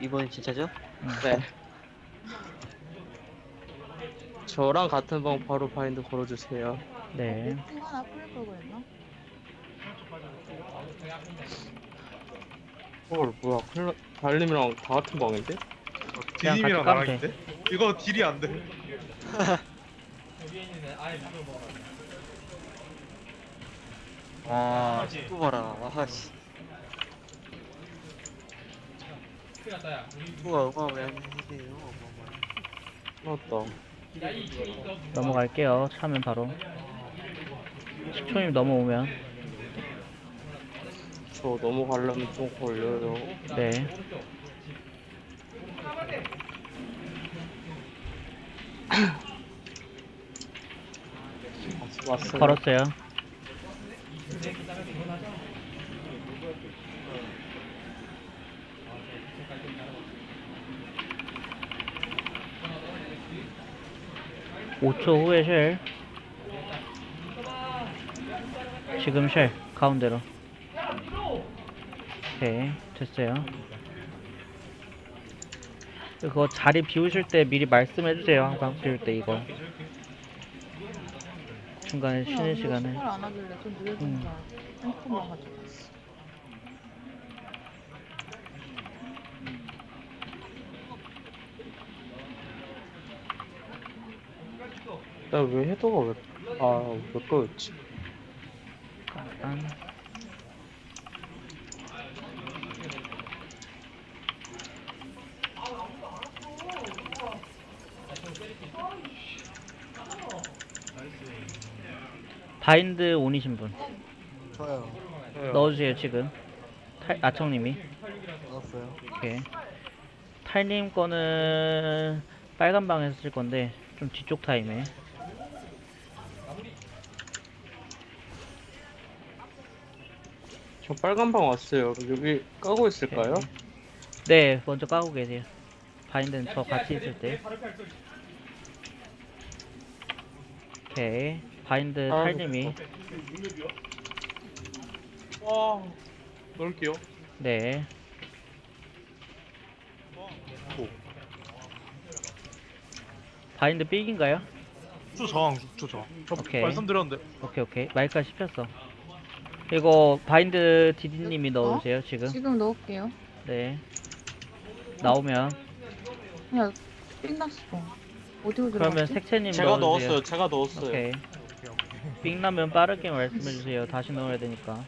이번엔 진짜죠? 네. 저랑 같은 방 바로 바인드 걸어주세요. 네. 이거 하나 걸 그랬나? 헐 뭐야 큰일 나- 달님이랑 다 같은 방인데? 그냥 디님이랑 같이 나랑 까면 있대? 이거 딜이 안 돼. 와, 또 봐라. 아씨. 맞다. 넘어갈게요. 차면 바로. 10초님 넘어오면. 저 넘어가려면 좀 걸려요. 네. 왔어요. 걸었어요. (5초) 후에 쉘. 지금 쉘 가운데로. 오케이 됐어요. 그거 자리 비우실 때 미리 말씀해 주세요. 항상 비울 때 이거. 중간에 쉬는 시간에. 안 하길래 좀 늦어진 음. 줄 알고 핸드폰만 가지고 왔어. 나왜 헤더가 왜, 아, 몇 거였지? 잠깐 바인드 온이신 분 좋아요. 넣어주세요 지금 탈, 아청님이 넣었어요. 오케이 탈님 거는 빨간 방에서 쓸 건데 좀 뒤쪽 타임에 저 빨간 방 왔어요. 여기 까고 있을까요? 네 먼저 까고 계세요 바인드는 저 같이 있을 때 오케이 바인드 아, 탈님이 와, 넣을게요. 네 바인드 삑인가요? 6초 저항, 6초 저항. 저 오케이. 말씀드렸는데. 오케이 오케이 마이크가 씹혔어 이거 바인드 디디님이 넣어주세요 지금 지금 넣을게요. 네 나오면 그냥 삥났어. 어디로 들어갔지? 그러면 색채님 제가 넣어주세요 넣었어요. 제가 넣었어요. 오케이 삑 나면 빠르게 말씀해 주세요 다시 넣어야 되니까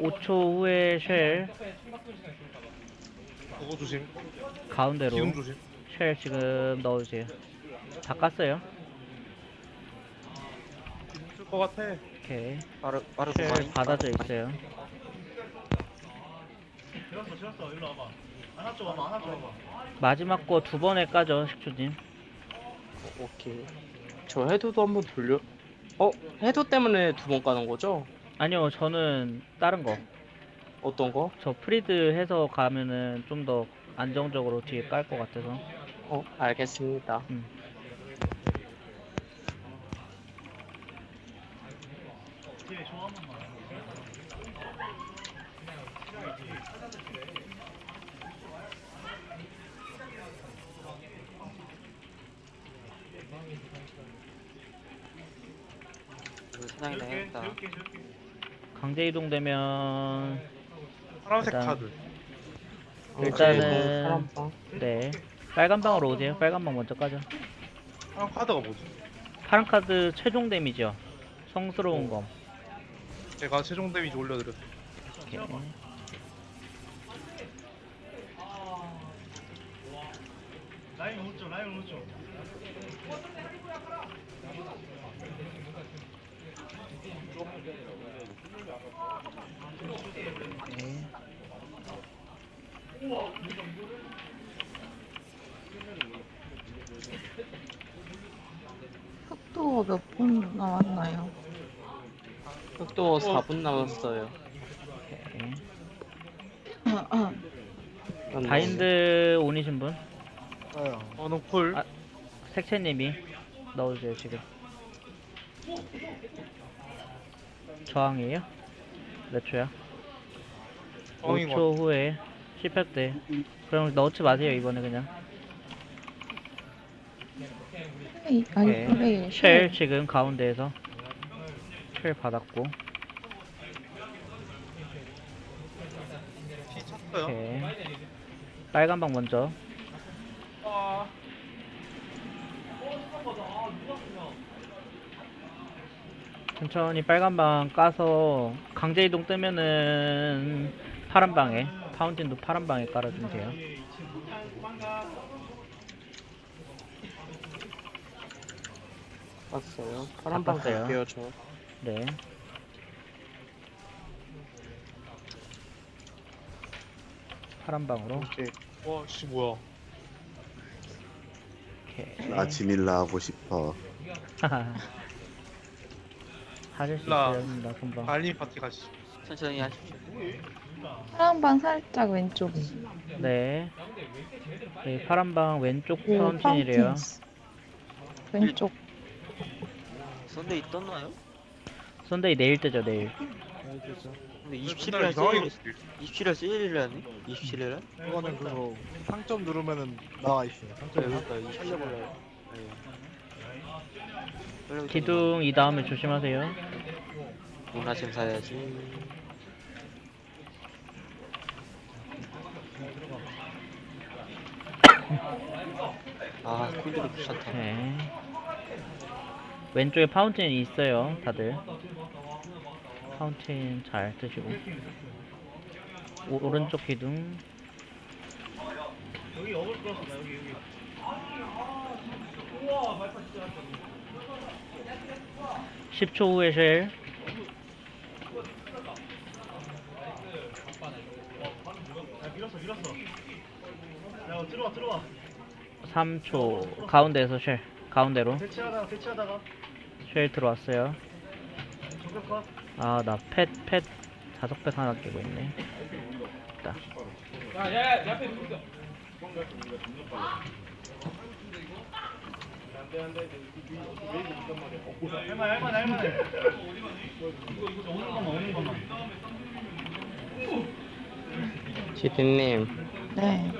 (5초) 후에 쉘 그거 조심. 가운데로 기둥 조심. 쉘 지금 넣어주세요 다 깠어요 기둥 쓸것 같아. 오케이 빠르고 쉘 많이. 받아져 있어요 마지막 거 두 번에 까죠 식초님 오케이. 저 헤드도 한번 돌려. 어? 헤드 때문에 두 번 까는 거죠? 아니요 저는 다른 거 어떤 거? 저 프리드 해서 가면은 좀 더 안정적으로 뒤에 깔 것 같아서 어, 알겠습니다. 음. 강제 이동되면 파란색 일단- 카드. 일단은- 사람. 네 빨간 방으로 오세요 빨간 방 먼저 까죠 파란 카드가 뭐지? 파란 카드 최종 데미지요 성스러운 검 제가 최종 데미지 올려드렸어요. 오케이. 네. 흑도가 몇분 남았나요? 또 4분 남았어요. 바인드 온이신 분좋 아요. 어느 쿨. 아. 색채님이 넣어주세요 지금 저항이에요? 몇 초야? 저항인 것 5초 후에 10회 때. 그럼 넣지 마세요 이번에 그냥. 플레이, 아니. 플레이. 쉘 지금 가운데에서 쉘 받았고. 피 쳤어요. 오케이. 빨간 방 먼저. 천천히 빨간 방 까서 강제 이동 뜨면은 파란 방에 파운틴도 파란 방에 깔아주면 돼요. 봤어요. 파란 방 봤어요. 갈게요 저. 네. 파란 방으로. 오케이. 와, 씨 뭐야? 오케이. 나 지밀라 하고 싶어. 하실 수 일라. 있어요, 나 금방. 달님 파티 가시죠. 천천히 하십시오. 파란방 살짝 왼쪽에. 네. 네, 파란 방 왼쪽 오, 파운틴이래요. 파운틴. 왼쪽. 선데이 떴나요? 썬데이 내일 뜨죠, 내일. 근데 맨날 27일 이상하게 날 갔을 27일 세일이라니? 27일 날? 그거는 그거 상점 누르면은 나와 있어요. 상점 네, 네, 그러니까 27일 날. 네. 기둥 이 다음에 조심하세요. 문화점 사야지. 아, 쿨들이 귀찮다. 네. 왼쪽에 파운틴이 있어요, 다들. 파운틴 잘 뜨시고. 오, 오른쪽 기둥. 여기 10초 후에 쉘. 들어와 들어와. 3초 가운데에서 쉘. 가운데로. 대치하다가 대치하다가. 쉘 들어왔어요 아 나 펫 펫 자석 펫 하나 끼고 있네 있다 할만해 할만해 할만해 지디님, 네.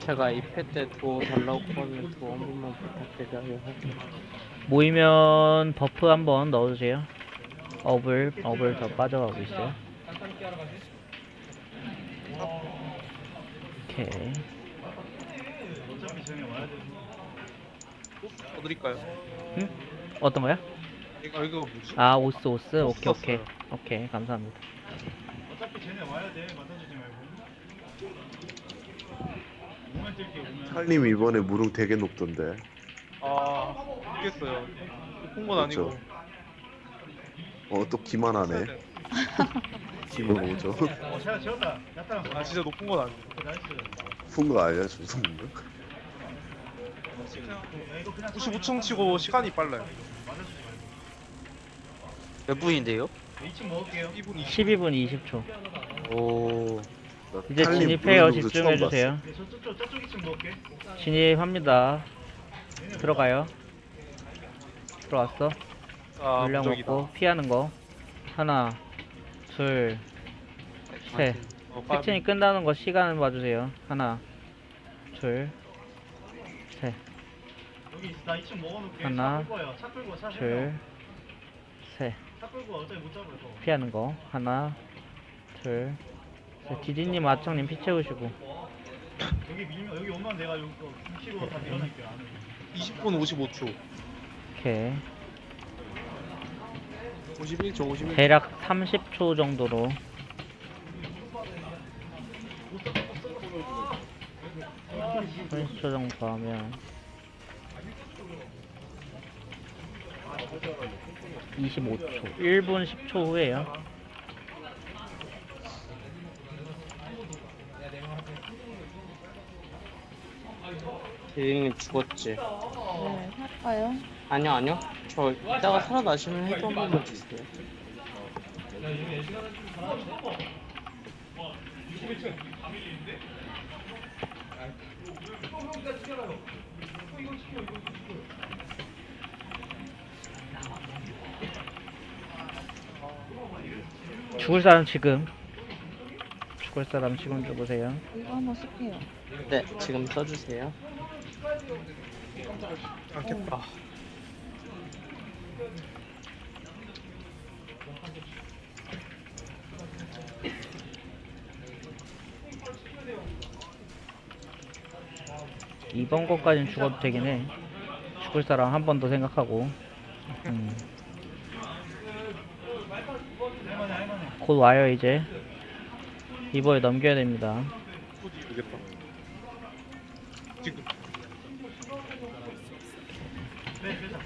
제가 이패 때 도어 달라고 하면 도어 한 번만 부탁드려요. 모이면 버프 한번 넣어주세요 업을 업을 더 빠져가고 있어요 오케이 뭐 드릴까요? 어떤 거야? 이거 이거 뭐지? 아 오스 오스 오케이 썼어요. 오케이 오케이 감사합니다 어차피 쟤네 와야 돼 맞아주지 말고 오면 뛸게 오면 칼님 이번에 무릉 되게 높던데. 아, 모르겠어요. 높은 건 아니고. 어 또 기만하네. 기만 오죠. 어 제가 지웠다 야따랑 아, 진짜 높은 건 아니고. 나이스 푼거 아니야? 야 이거 그냥 95층 치고 시간이 빨라요. 몇 분인데요? 2층 먹을게요 2분 12분 20초 오. 나 이제 진입해요 집중해주세요 네, 저쪽 저, 저쪽 2층 먹을게 진입합니다 들어가요 들어왔어 아, 물량 무적이다. 먹고 피하는 거. 하나 둘 셋. 어, 빠- 섹션이 끝나는 거 시간 봐주세요. 하나 둘 여기 나 2층 먹어놓을게. 하나, 차 끌고 와요. 차 끌고 와차 둘, 셋. 차 끌고 와. 어차피 못 잡아요 저. 피하는 거. 하나 둘 셋. 디디님 아청님 피 채우시고. 여기 밀면 여기 오면 내가 이거 김치로 다 밀어낼게 안에 20분 55초. 오케이 51초 51초. 대략 30초 정도로 아, 30초 정도 하면 25초 1분 10초 후에요 지디님 죽었지? 네, 할까요? 아니요 아니요. 저 이따가 살아나시면 해도 한 번만 주세요. 죽을 사람 지금. 죽을 사람 지금 죽으세요. 이거 한번 쓸게요. 네, 지금 써주세요. 않겠다. 이번 거까지는 죽어도 되긴 해. 죽을 사람 한 번 더 생각하고. 음. 곧 와요 이제. 이번에 넘겨야 됩니다.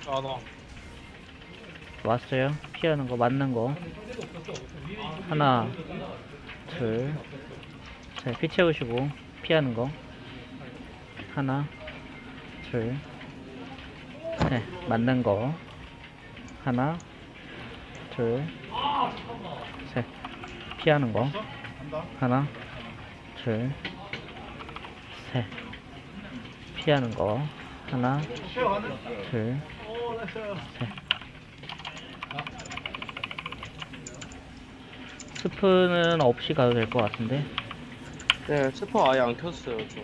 아, 나. 왔어요. 피하는 거 맞는 거. 하나, 둘, 셋. 피 채우시고 피하는 거. 하나, 둘, 셋. 맞는 거. 하나, 둘, 셋. 피하는 거. 하나, 둘, 셋. 피하는 거. 하나, 둘, 셋. 스프는 없이 가도 될 것 같은데. 네, 스포 아예 안 켰어요, 저.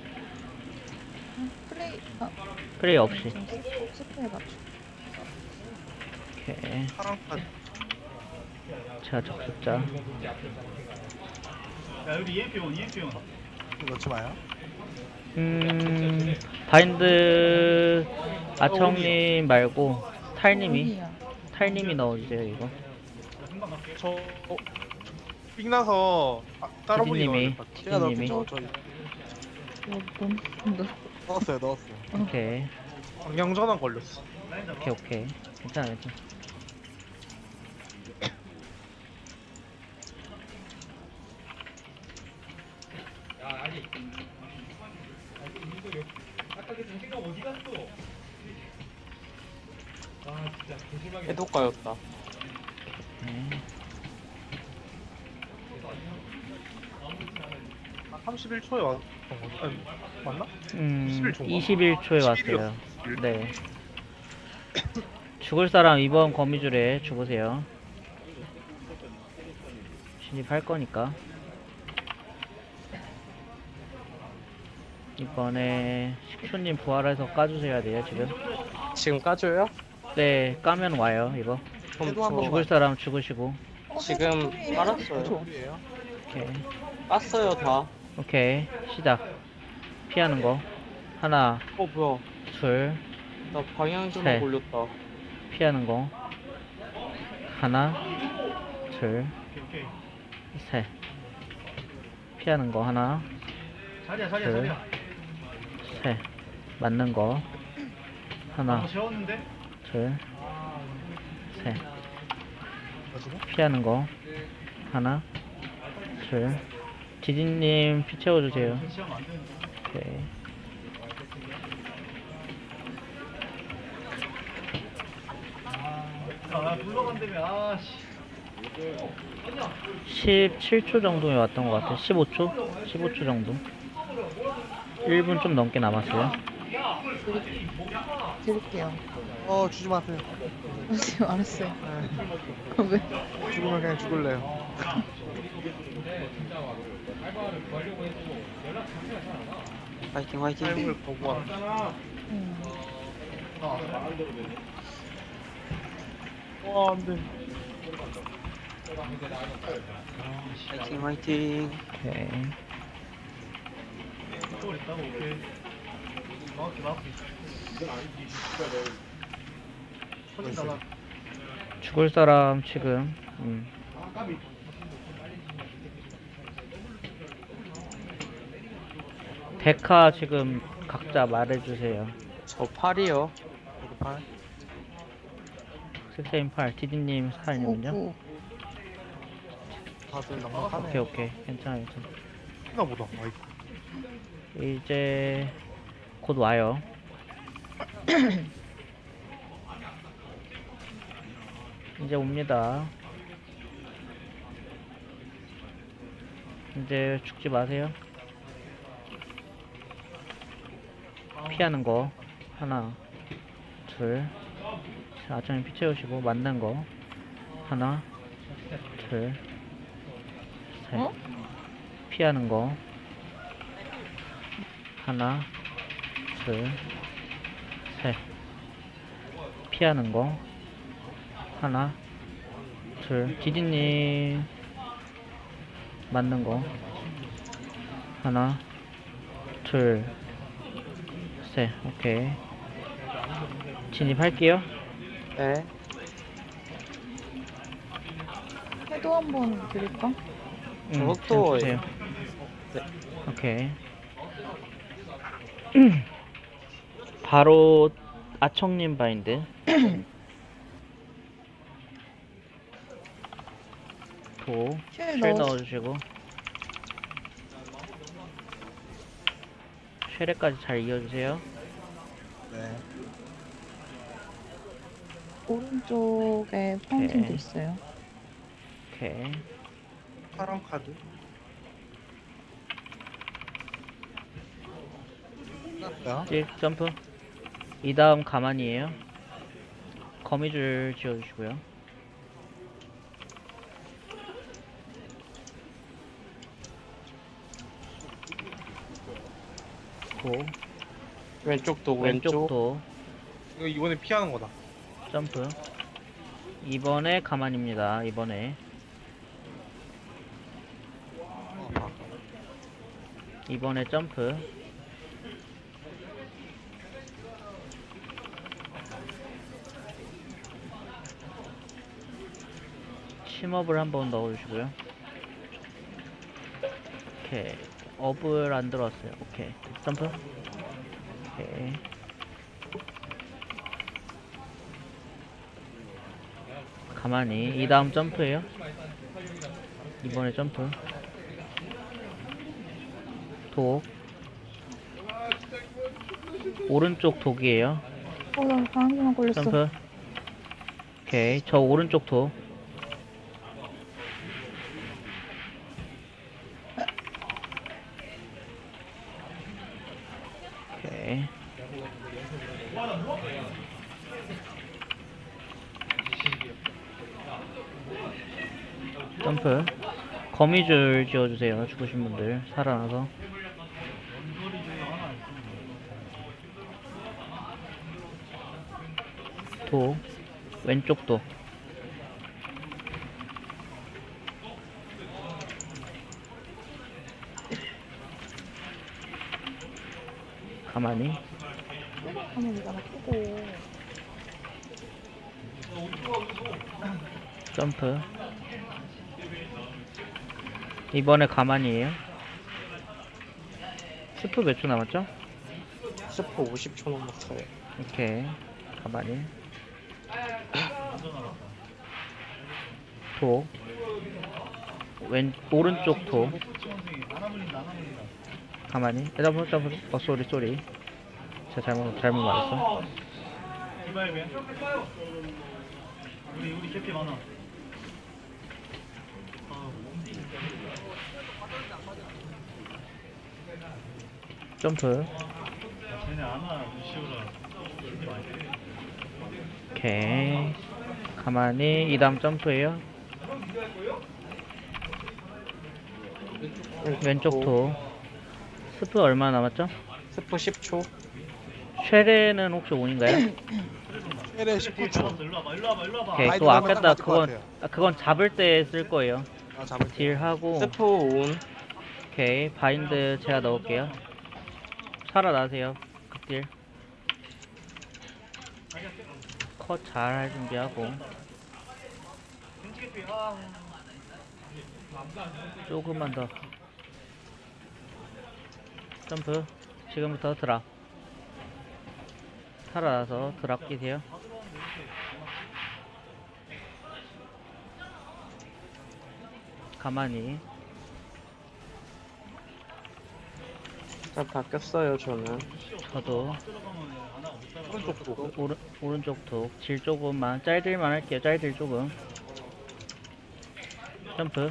플레이, 아, 프레이 없이. 좀 스- 스프 해가지고. 오케이. 파랑판 제가 접속자. 야 여기 EMP 온 EMP 온 넣지 마요. 음, 바인드 아청님 말고 탈님이 여기야. 탈님이 넣어주세요 이거. 저, 어, 삑 나서, 아, 디디님이 넣어야겠다. 제가 디디님이 넣었죠. 저 이거 넌, 너, 넣었어요, 넣었어요. 오케이 방향 전환 걸렸어. 오케이 오케이 괜찮아 괜찮아. 해독가였다. 네. 아, 31초에 왔던 거 아니, 맞나? 음, 21초 가? 21초에 왔어요. 네. 죽을 사람 이번 거미줄에 죽으세요. 진입할 거니까. 이번에 식초님 부활해서 까주셔야 돼요 지금. 지금 까줘요? 네, 까면 와요 이거. 그럼 해도 한저 번. 죽을 사람 죽으시고. 어, 지금 스프레이, 깔았어요. 스프레이. 오케이. 깠어요, 다. 오케이. 시작. 피하는 거. 하나, 어, 뭐야. 둘, 나 방향 전환 셋. 걸렸다. 피하는 거. 하나, 둘, 오케이 오케이 셋. 피하는 거 하나, 자리야 자리야 둘, 자리야 셋. 맞는 거. 하나, 어, 재웠는데 둘, 셋. 뭐지? 피하는 거. 하나, 둘. 지진님 피 채워주세요. 오케이. 아나 불러간다며 아 씨 17초 정도에 왔던 것 같아요. 15초? 15초 정도. 1분 좀 넘게 남았어요. 드릴게요. 어, 주지 마세요. 알았어요. 네. 왜? 죽으면 그냥 죽을래요. 화이팅 화이팅. 타임을 거부한. 음. 와, 안 돼. 화이팅 화이팅. 오케이. 또 있다고 오케이 정확히 맞게 터진다 나 죽을 사람 지금. 음. 데카 지금 각자 말해주세요. 저 팔이요. 여기 팔. 섹세인 8, 디디님 사인님은요? 오구. 다들 오케이 넉넉하네. 오케이 괜찮아 괜찮아. 나 보다. 아이, 이제 곧 와요. 이제 옵니다. 이제 죽지 마세요. 피하는 거 하나, 둘, 자, 아점에 피 채우시고 맞는 거 하나, 둘, 셋. 어? 피하는 거. 하나, 둘, 셋. 피하는 거. 하나, 둘. 디디님. 맞는 거. 하나, 둘, 셋. 오케이. 진입할게요. 네. 해도 한 번 드릴까? 음, 저것도 주세요. 네. 오케이. 바로 아청님 바인드. 도, 쉘 쉘 넣어. 넣어주시고. 쉘에까지 잘 이어주세요. 네. 오른쪽에 파운틴도 오케이. 있어요. 오케이. 파란 카드. 끝났어요. 찔, 점프. 이 다음 가만히에요. 거미줄 지어주시고요. 도, 왼쪽 도 왼쪽 왼쪽. 도, 이거 이번에 피하는 거다. 점프. 이번에 가만입니다. 이번에. 이번에 점프. 심업을 한번 넣어주시고요. 오케이. 업을 안 들어왔어요. 오케이. 점프. 오케이. 가만히 이 다음 점프예요. 이번에 점프. 독. 오른쪽 독이에요. 어, 나 방귀만 걸렸어. 점프. 오케이. 저 오른쪽 독. 오케이. 점프. 거미줄 지어주세요. 죽으신 분들 살아나서. 도 왼쪽 도 가만히 이거 하나 끄고. 점프 이번에 가만히에요? 스프 몇 초 남았죠? 스포 50초 남았어요. 오케이. 가만히. 도. 왼, 오른쪽 도. 가만히. 에, 점프 점프 어 쏘리 쏘리. 제가 잘못 잘못 말했어. 우리 우리 캐피 많아. 점프. 오케이 가만히 이 다음 점프예요 왼쪽 도 스프 얼마 남았죠? 스포 10초. 쉐레는 혹시 온인가요? 쉘에 19초. 일로 와봐 일로 와봐 일로 와봐. 오케이 아이디 그거 딱 아꼈다 맞을 것 그건 같아요. 아, 그건 잡을 때 쓸 거예요 아, 잡을 때. 딜 하고 스포 온. 오케이 바인드 제가 넣을게요 살아나세요. 극딜. 컷잘할 준비하고. 조금만 더. 점프. 지금부터 드랍. 살아나서 드랍 끼세요. 가만히 잘 바뀌었어요 저는. 저도 오른쪽 도. 오른, 오른쪽 톡. 질 조금만. 짤들만 할게요. 짤들 조금. 점프.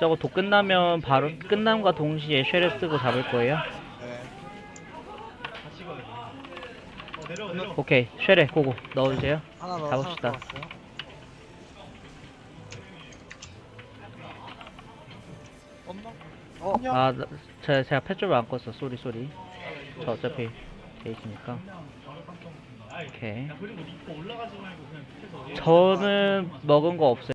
저거 독 끝나면 바로 끝남과 동시에 쉐레 쓰고 잡을 거예요. 오케이. 쉐레 고고. 넣어주세요. 하나. 하나. 떴나? 어. 아, 나- 제가, 제가 펫좀 안 껐어. 쏘리, 쏘리. 저 어차피 돼 있으니까. 오케이. 저는 먹은 거 없어요.